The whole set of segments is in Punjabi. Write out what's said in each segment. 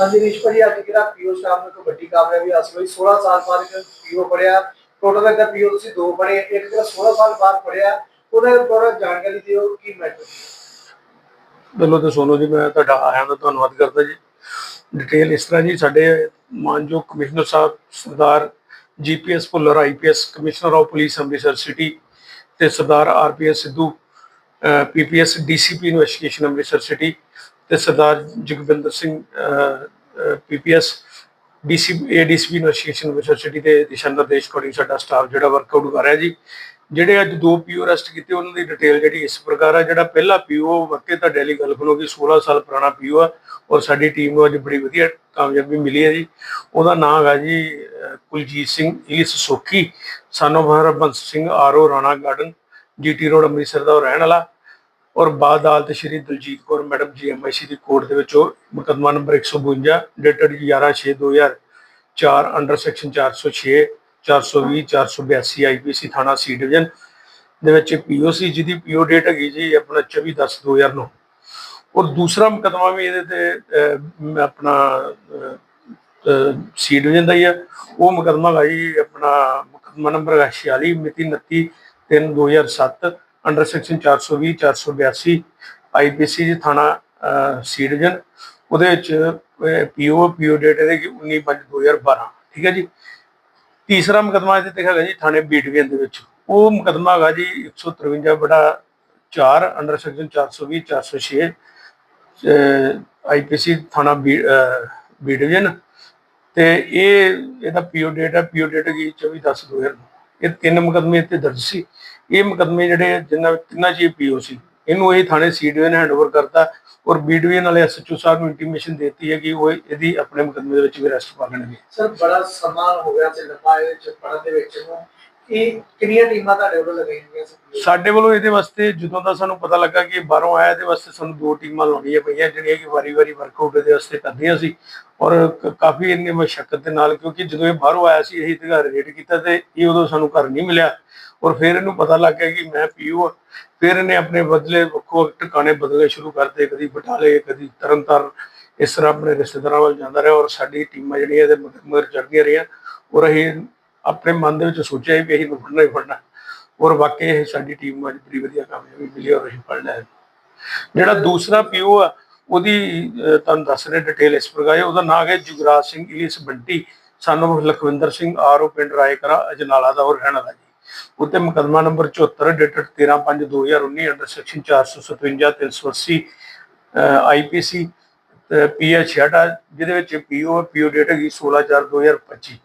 ਹਾਂਜੀ ਰਿਸ਼ ਭਾਜੀ ਅੱਜ ਪੀਓ ਸ਼ਾਮ ਨੂੰ ਇੱਕ ਕਾਮਯਾਬੀ ਹਾਸਲ ਹੋਈ 16 ਸਾਲ ਬਾਅਦ ਇੱਕ ਪੀਓ ਪੜਿਆ ਟੋਟਲ ਦਾ ਪੀਓ ਤੁਸੀਂ ਦੋ ਪੜੇ ਇੱਕ ਜਿਹੜਾ 16 ਸਾਲ ਬਾਅਦ ਪੜਿਆ ਉਹਦੇ ਬਾਰੇ ਜਾਣਕਾਰੀ ਦਿਓ ਕੀ ਮੈਟਰ ਪਹਿਲਾਂ ਤਾਂ ਸੋਨੋ ਜੀ, ਮੈਂ ਤੁਹਾਡਾ ਆਇਆਂ ਦਾ ਧੰਨਵਾਦ ਕਰਦਾ ਜੀ। ਡਿਟੇਲ ਇਸ ਤਰ੍ਹਾਂ ਜੀ, ਸਾਡੇ ਮਾਨਯੋਗ ਕਮਿਸ਼ਨਰ ਸਾਹਿਬ, ਸਰਦਾਰ GPS Bhullar IPS commissioner of police, Amritsar city ਤੇ ਸਰਦਾਰ RPS Sidhu PPS DCP investigation Amritsar city ਤੇ ਸਰਦਾਰ Jagvinder Singh PPS DCP ADCP investigation Amritsar city ਦੇ ਦਿਸ਼ਾ ਨਿਰਦੇਸ਼ ਅਕੋਰਡਿੰਗ ਸਾਡਾ ਸਟਾਫ ਜਿਹੜਾ ਵਰਕਆਊਟ ਕਰ ਰਿਹਾ ਜੀ, ਜਿਹੜੇ ਅੱਜ ਦੋ ਪੀਓ ਅਰੈਸਟ ਕੀਤੇ, ਉਹਨਾਂ ਦੀ ਡਿਟੇਲ ਜਿਹੜੀ ਇਸ ਪ੍ਰਕਾਰ ਆ, ਜਿਹੜਾ ਪਹਿਲਾ ਪੀਓ ਵਾਕਿਆ ਤਾਂ ਡੈਲੀ ਗੱਲ ਖਣੋ ਕਿ 16 ਸਾਲ ਪੁਰਾਣਾ ਪੀਓ ਆ ਔਰ ਸਾਡੀ ਟੀਮ ਨੂੰ ਅੱਜ ਬੜੀ ਵਧੀਆ ਕਾਮਯਾਬੀ ਮਿਲੀ ਹੈ ਜੀ। ਉਹਦਾ ਨਾਮ ਹੈ ਜੀ ਕੁਲਜੀਤ ਸਿੰਘ ਇਲਿਸ ਸੋਖੀ ਸਾਨੋ Harbans Singh RO Rana garden GT road Amritsar ਦਾ ਉਹ ਰਹਿਣ ਵਾਲਾ। ਔਰ ਬਾਦ ਅਦਾਲਤ ਸ਼੍ਰੀ ਦਲਜੀਤ ਕੌਰ ਮੈਡਮ ਜੀ ਐਮਆਈਸੀ ਦੀ ਕੋਰਟ ਦੇ ਵਿੱਚ ਉਹ ਮੁਕੱਦਮਾ number 152 dated 11/6/2004 under section 406 420 482 IPC ਥਾਣਾ ਸੀ ਡਿਵੀਜ਼ਨ ਦੇ ਵਿੱਚ ਪੀਓਸੀ ਜਿਹਦੀ ਪੀਓ ਡੇਟ ਹੈਗੀ ਜੀ ਆਪਣਾ 24/10/2009 ਔਰ ਦੂਸਰਾ ਮੁਕੱਦਮਾ ਵੀ ਇਹਦੇ ਤੇ ਆਪਣਾ ਸੀ ਡਿਵੀਜ਼ਨ ਦਾ ਹੀ ਹੈ ਉਹ ਮੁਕੱਦਮਾ ਹੈਗਾ ਜੀ ਆਪਣਾ ਮੁਕੱਦਮਾ ਨੰਬਰ ਹੈਗਾ 46 ਮਿਤੀ 29 3 2007 ਅੰਡਰ ਸੈਕਸ਼ਨ 420 482 ਆਈਪੀਸੀ ਜੀ ਥਾਣਾ ਸੀ ਡਿਵੀਜ਼ਨ, ਉਹਦੇ ਵਿੱਚ ਪੀਓ ਪੀਓ ਡੇਟ ਇਹਦੇ 19 5 2012 ਠੀਕ ਹੈ ਜੀ। ਤੀਸਰਾ ਮੁਕਦਮਾ ਇਹਦੇ ਤੇ ਹੈਗਾ ਜੀ ਥਾਣੇ ਬੀਟਵੀਨ ਦੇ ਵਿੱਚ। ਉਹ ਮੁਕਦਮਾ ਹੈਗਾ ਜੀ 153 ਬੜਾ 4 ਅੰਡਰ ਸੈਕਸ਼ਨ 420 406 ਆਈਪੀਸੀ ਥਾਣਾ ਬੀ ਬੀ ਡਿਵੀਜ਼ਨ। ਤੇ ਇਹ, ਇਹਦਾ ਪੀਓ ਡੇਟ ਹੈ, ਪੀਓ ਡੇਟ ਹੈਗੀ 24 10 2009 ਇਹ ਤਿੰਨ ਮੁਕਦਮੇ ਇੱਥੇ ਦਰਜ ਸੀ। ਇਹ ਮੁਕਦਮੇ ਜਿਹੜੇ ਜਿੰਨਾ ਤਿੰਨਾਂ ਚ ਪੀਓ ਸੀ। ਇਹਨੂੰ ਇਹ ਥਾਣੇ ਸੀ ਡਿਵੀਜ਼ਨ ਹੈਂਡਓਵਰ ਕਰਤਾ ਔਰ ਬੀ ਡਿਵੀਜ਼ਨ ਵਾਲੇ ਐਸਐਚਓ ਸਾਹਿਬ ਨੂੰ ਇੰਟੀਮੇਸ਼ਨ ਦਿੱਤੀ ਹੈ ਕਿ ਉਹ ਇਹਦੀ ਆਪਣੇ ਮੁਕਦਮੇ ਦੇ ਵਿੱਚ ਵੀ ਅਰੈਸਟ ਪਾ ਲੈਣਗੇ। ਸਰ, ਬੜਾ ਸਮਾਨ ਹੋ ਗਿਆ ਤੇ ਲੰਮਾ ਇਹਦੇ ਚ ਪੜਨ ਦੇ ਵਿੱਚ ਨੂੰ। ਇਹ ਕਿੰਨੀਆਂ ਟੀਮਾਂ ਤੁਹਾਡੇ ਵੱਲੋਂ ਲਗਾਈਆਂ ਗਈਆਂ ਸਾਡੇ ਵੱਲੋਂ ਇਹਦੇ ਵਾਸਤੇ ਜਦੋਂ ਦਾ ਸਾਨੂੰ ਪਤਾ ਲੱਗਾ ਕਿ ਬਾਹਰੋਂ ਆਇਆ, ਇਹਦੇ ਵਾਸਤੇ ਸਾਨੂੰ ਦੋ ਟੀਮਾਂ ਲਾਉਣੀਆਂ ਪਈਆਂ, ਜਿਹੜੀਆਂ ਕਿ ਵਾਰੀ-ਵਾਰੀ ਵਰਕਆਊਟ ਇਹਦੇ ਵਾਸਤੇ ਕਰਦੀਆਂ ਸੀ। ਔਰ ਕਾਫੀ ਇੰਨੀ ਮਸ਼ੱਕਤ ਦੇ ਨਾਲ, ਕਿਉਂਕਿ ਜਦੋਂ ਇਹ ਬਾਹਰੋਂ ਆਇਆ ਸੀ, ਇਹੀ ਤੇ ਘਰ ਕੀਤਾ ਤੇ ਇਹ ਉਦੋਂ ਸਾਨੂੰ ਘਰ ਨਹੀਂ ਮਿਲਿਆ। ਔਰ ਫਿਰ ਇਹਨੂੰ ਪਤਾ ਲੱਗ ਗਿਆ ਕਿ ਮੈਂ ਪੀਓ ਫਿਰ ਇਹਨੇ ਆਪਣੇ ਬਦਲੇ ਵੱਖੋ ਵੱਖ ਟਿਕਾਣੇ ਬਦਲੇ ਸ਼ੁਰੂ ਕਰਤੇ ਕਦੀ ਬਟਾਲੇ, ਕਦੀ ਤਰਨਤਾਰਨ, ਇਸ ਤਰ੍ਹਾਂ ਆਪਣੇ ਰਿਸ਼ਤੇਦਾਰਾਂ ਵੱਲ ਜਾਂਦਾ ਰਿਹਾ। ਔਰ ਸਾਡੀ ਟੀਮਾਂ ਜਿਹੜੀਆਂ ਇਹਦੇ ਮਗਰ ਮਗਰ ਚੜ੍ਹਦੀਆਂ ਰਹੀਆਂ। ਔਰ ਅਸੀਂ ਆਪਣੇ ਮਨ ਦੇ ਵਿੱਚ ਸੋਚਿਆ ਵੀ ਅਸੀਂ ਨੂੰ ਫੜਨਾ ਹੀ ਫੜਨਾ। ਔਰ ਵਾਕਈ ਇਹ ਸਾਡੀ ਟੀਮ ਨੂੰ ਅੱਜ ਬੜੀ ਵਧੀਆ ਕਾਮਯਾਬੀ ਮਿਲੀ ਔਰ ਅਸੀਂ ਫੜ ਲਿਆ। ਜਿਹੜਾ ਦੂਸਰਾ ਪੀਓ ਆ, ਉਹਦੀ ਤੁਹਾਨੂੰ ਦੱਸ ਰਿਹਾ ਡਿਟੇਲ ਇਸ ਪ੍ਰਕਾਰ ਹੈ। ਉਹਦਾ ਨਾਮ ਹੈ ਜੁਗਰਾਜ ਸਿੰਘ ਇਲਿਸ ਬੰਟੀ। ਸਾਨੂੰ ਲਖਵਿੰਦਰ ਸਿੰਘ ਆਰਓ ਪਿੰਡ ਰਾਏਕਰਾ, ਅਜਨਾਲਾ ਦਾ ਔਰ ਰਹਿਣਾ ਦਾ ਜੀ। ਉੱਤੇ ਮੁਕਦਮਾ number 74 dated 13/5/2019 under section 457 380 IPC PH 66 ਜਿਹਦੇ ਵਿੱਚ ਪੀਓ ਪੀਓ ਡੇਟ ਹੈਗੀ 16/4/2025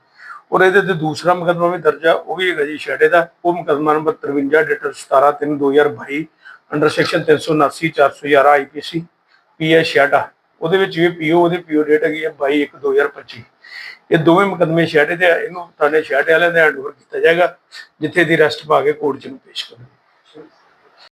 ਔਰ ਇਹਦੇ ਤੇ ਦੂਸਰਾ ਮੁਕਦਮਾ ਵੀ ਦਰਜ ਆ, ਉਹ ਵੀ ਹੈਗਾ ਜੀ ਛੇੜੇ ਦਾ, ਉਹ ਮੁਕਦਮਾ number 53 dated 17/3/2022 under section 379 411 IPC PH 66 ਉਹਦੇ ਵਿੱਚ ਵੀ ਪੀਓ ਉਹਦੇ ਪੀਓ ਡੇਟ ਹੈਗੀ ਹੈ 22/1/2025 ਇਹ ਦੋਵੇਂ ਮੁਕਦਮੇ ਛੇੜੇ ਦੇ ਇਹਨੂੰ ਥਾਣੇ ਛੇੜੇ ਵਾਲਿਆਂ ਦੇ ਹੈਂਡਓਵਰ ਕੀਤਾ ਜਾਏਗਾ, ਜਿੱਥੇ ਦੀ ਰੈਸਟ ਪਾ ਕੇ ਕੋਰਟ 'ਚ ਨੂੰ ਪੇਸ਼ ਕਰਨਗੇ।